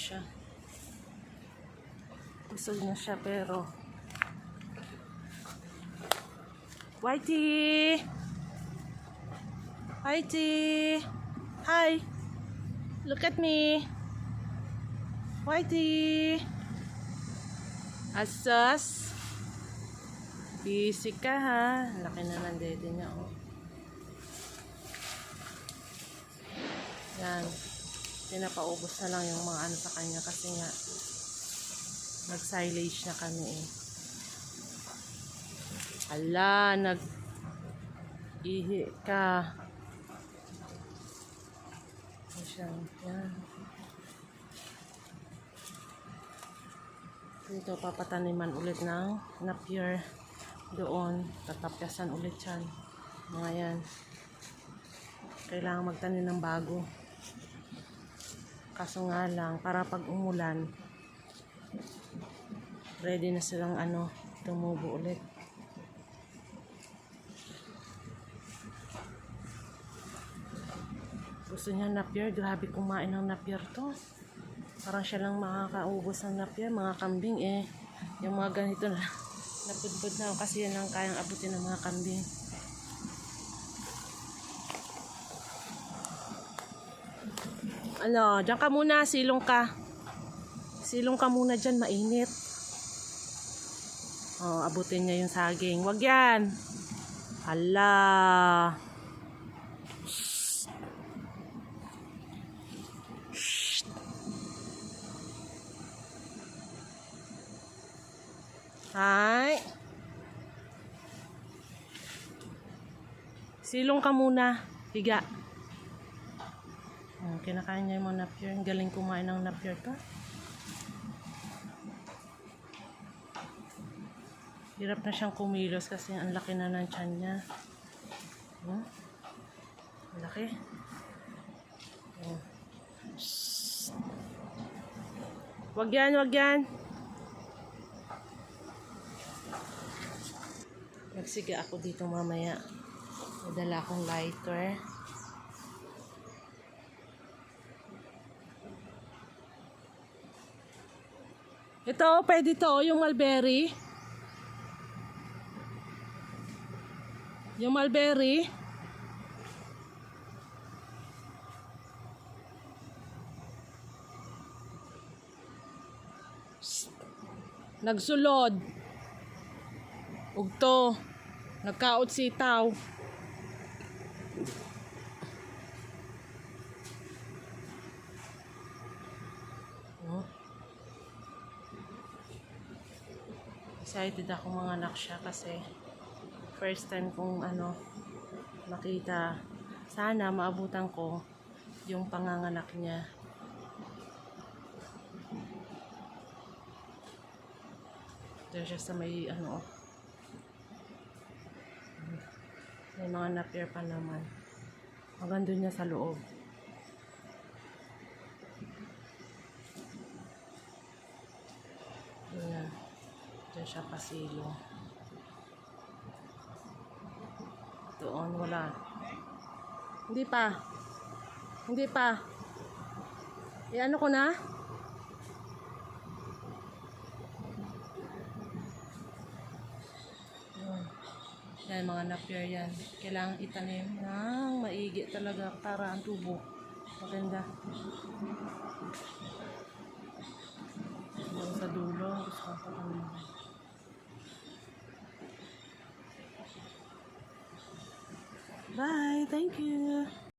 siya. Busog na siya pero... Whitey! Whitey! Hi! Look at me! Whitey! Asas! Busy ka ha. Laki na ng dede niya oh. Yan. Pinapaubos na lang yung mga ano sa kanya kasi nga nag-silage na kami eh. Ala, nag ihi ka. Ayan, yan. Dito papataniman ulit ng napier doon. Tatapyasan ulit yan. Mga yan. Kailangan magtanim ng bago. Kaso nga lang, para pag umulan, ready na silang ano, tumubo ulit. Gusto niya napier, grabe kumain ng napier to. Parang siya lang makakaubos ng napier, mga kambing eh. Yung mga ganito na, napudpud na kasi yan lang kayang abutin ng mga kambing. Ano, dyan ka muna, silong ka. Silong ka muna dyan, mainit. Oh, abutin niya yung saging. Wag yan. Hala. Hi. Silong ka muna. Higa. Oh, kinakain niya yung mga napier. Ang galing kumain ng napier to. Hirap na siyang kumilos kasi ang laki na ng tiyan niya. Hmm? Ang laki. Shhh. Wag yan, wag yan. Magsiga ako dito mamaya. May dala akong lighter. Ito, pwede to, yung mulberry. Yung mulberry. Nagsulod. Ugto. Nagkaot sitaw. Oh. Excited ako mga anak siya kasi first time kong ano makita. Sana maabutan ko yung panganganak niya. Diyan siya sa may ano may mga napier pa naman. Maganda niya sa loob Ayan. Diyan siya pasilong Doon, wala. Hindi pa. Hindi pa. E ano ko na? Yan, mga napier yan. Kailangan itanim ng maigi talaga para ang tubo. Maganda. Doon sa dulo, gusto ko pa Bye. Thank you.